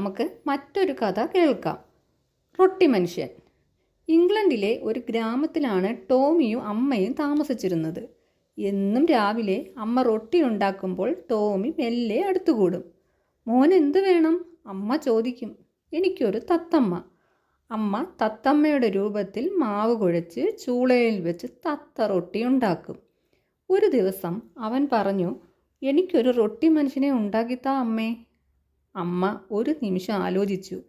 നമുക്ക് മറ്റൊരു കഥ കേൾക്കാം. റൊട്ടി മനുഷ്യൻ. ഇംഗ്ലണ്ടിലെ ഒരു ഗ്രാമത്തിലാണ് ടോമിയും അമ്മയും താമസിച്ചിരുന്നത്. എന്നും രാവിലെ അമ്മ റൊട്ടി ഉണ്ടാക്കുമ്പോൾ ടോമി മെല്ലെ അടുത്തുകൂടും. മോൻ എന്ത് വേണം? അമ്മ ചോദിക്കും. എനിക്കൊരു തത്തമ്മ. അമ്മ തത്തമ്മയുടെ രൂപത്തിൽ മാവ് കുഴച്ച് ചൂളയിൽ വെച്ച് തത്ത റൊട്ടി ഉണ്ടാക്കും. ഒരു ദിവസം അവൻ പറഞ്ഞു എനിക്കൊരു റൊട്ടി മനുഷ്യനെ ഉണ്ടാക്കിത്താ അമ്മേ. അമ്മ ഒരു നിമിഷം ആലോചിച്ചു.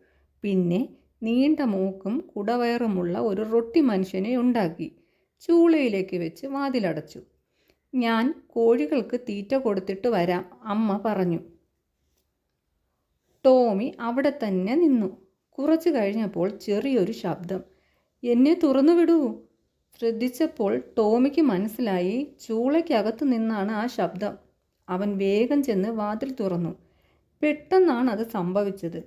പിന്നെ നീണ്ട മൂക്കും കുടവയറുമുള്ള ഒരു റൊട്ടി മനുഷ്യനെ ഉണ്ടാക്കി. ചൂളയിലേക്ക് വെച്ച് വാതിലടച്ചു. ഞാൻ കോഴികൾക്ക് തീറ്റ കൊടുത്തിട്ട് വരാം അമ്മ പറഞ്ഞു. ടോമി അവിടെ തന്നെ നിന്നു. കുറച്ചു കഴിഞ്ഞപ്പോൾ ചെറിയൊരു ശബ്ദം. എന്നെ തുറന്നു വിടൂ. ശ്രദ്ധിച്ചപ്പോൾ ടോമിക്ക് മനസ്സിലായി ചൂളയ്ക്കകത്തു നിന്നാണ് ആ ശബ്ദം. അവൻ വേഗം ചെന്ന് വാതിൽ തുറന്നു. പെട്ടെന്നാണ് അത് സംഭവിച്ചത്.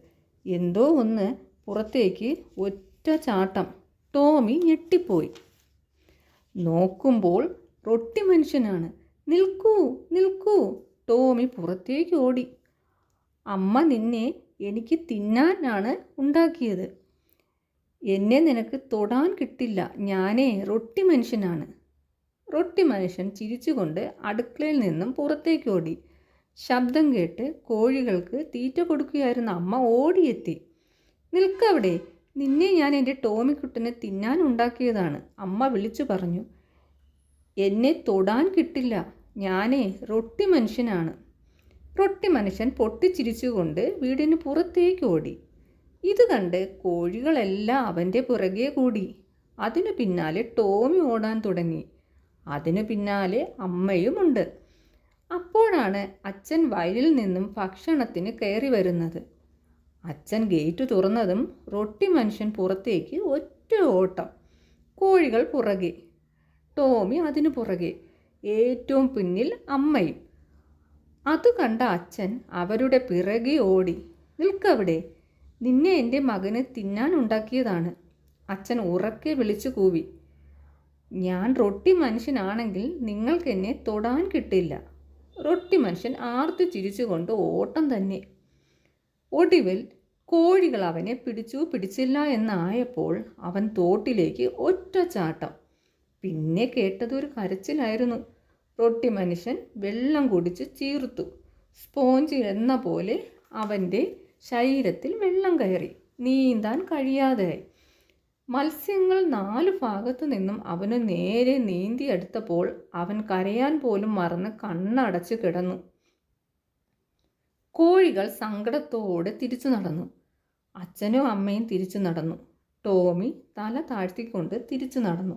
എന്തോ ഒന്ന് പുറത്തേക്ക് ഒറ്റ ചാട്ടം. ടോമി ഞെട്ടിപ്പോയി. നോക്കുമ്പോൾ റൊട്ടി മനുഷ്യനാണ്. നിൽക്കൂ നിൽക്കൂ. ടോമി പുറത്തേക്ക് ഓടി. അമ്മ നിന്നെ എനിക്ക് തിന്നാനാണ് ഉണ്ടാക്കിയത്. എന്നെ നിനക്ക് തൊടാൻ കിട്ടില്ല. ഞാനേ റൊട്ടി മനുഷ്യനാണ്. റൊട്ടി മനുഷ്യൻ ചിരിച്ചുകൊണ്ട് അടുക്കളയിൽ നിന്നും പുറത്തേക്ക് ഓടി. ശബ്ദം കേട്ട് കോഴികൾക്ക് തീറ്റ കൊടുക്കുകയായിരുന്ന അമ്മ ഓടിയെത്തി. നിൽക്കവിടെ. നിന്നെ ഞാൻ എന്റെ ടോമിക്കുട്ടനെ തിന്നാൻ ഉണ്ടാക്കിയതാണ്. അമ്മ വിളിച്ചു പറഞ്ഞു. എന്നെ തൊടാൻ കിട്ടില്ല. ഞാനേ റൊട്ടി മനുഷ്യനാണ്. റൊട്ടി മനുഷ്യൻ പൊട്ടിച്ചിരിച്ചുകൊണ്ട് വീടിന് പുറത്തേക്ക് ഓടി. ഇത് കണ്ട് കോഴികളെല്ലാം അവന്റെ പുറകെ കൂടി. അതിനു പിന്നാലെ ടോമി ഓടാൻ തുടങ്ങി. അതിനു പിന്നാലെ അമ്മയുമുണ്ട്. അപ്പോഴാണ് അച്ഛൻ വയലിൽ നിന്നും ഭക്ഷണത്തിന് കയറി വരുന്നത്. അച്ഛൻ ഗേറ്റ് തുറന്നതും റൊട്ടി മനുഷ്യൻ പുറത്തേക്ക് ഒറ്റ ഓട്ടം. കോഴികൾ പുറകെ. ടോമി അതിനു പുറകെ. ഏറ്റവും പിന്നിൽ അമ്മയും. അത് കണ്ട അച്ഛൻ അവരുടെ പിറകെ ഓടി. നിൽക്കവിടെ. നിന്നെ എന്റെ മകന് തിന്നാൻ ഉണ്ടാക്കിയതാണ്. അച്ഛൻ ഉറക്കെ വിളിച്ചു കൂവി. ഞാൻ റൊട്ടി മനുഷ്യനാണെങ്കിൽ നിങ്ങൾക്ക് എന്നെ തൊടാൻ കിട്ടില്ല. റൊട്ടി മനുഷ്യൻ ആർത്തു ചിരിച്ചുകൊണ്ട് ഓട്ടം തന്നെ. ഒടുവിൽ കോഴികൾ അവനെ പിടിച്ചു പിടിച്ചില്ല എന്നായപ്പോൾ അവൻ തോട്ടിലേക്ക് ഒറ്റ ചാട്ടം. പിന്നെ കേട്ടതൊരു കരച്ചിലായിരുന്നു. റൊട്ടി മനുഷ്യൻ വെള്ളം കുടിച്ച് ചീർത്തു. സ്പോഞ്ച് എന്ന പോലെ അവന്റെ ശരീരത്തിൽ വെള്ളം കയറി. നീന്താൻ കഴിയാതെയായി. മത്സ്യങ്ങൾ നാലു ഭാഗത്തു നിന്നും അവന് നേരെ നീന്തിയെടുത്തപ്പോൾ അവൻ കരയാൻ പോലും മറന്ന് കണ്ണടച്ചു കിടന്നു. കോഴികൾ സങ്കടത്തോടെ തിരിച്ചു നടന്നു. അച്ഛനും അമ്മയും തിരിച്ചു നടന്നു. ടോമി തല താഴ്ത്തിക്കൊണ്ട് തിരിച്ചു നടന്നു.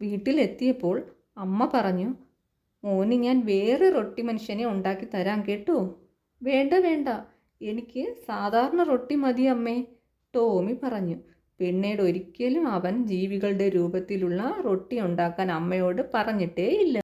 വീട്ടിലെത്തിയപ്പോൾ അമ്മ പറഞ്ഞു മോന് ഞാൻ വേറെ റൊട്ടി മനുഷ്യനെ ഉണ്ടാക്കി തരാം കേട്ടോ. വേണ്ട വേണ്ട. എനിക്ക് സാധാരണ റൊട്ടി മതി അമ്മേ ടോമി പറഞ്ഞു. പിന്നീട് ഒരിക്കലും അവൻ ജീവികളുടെ രൂപത്തിലുള്ള റൊട്ടി ഉണ്ടാക്കാൻ അമ്മയോട് പറഞ്ഞിട്ടേ ഇല്ല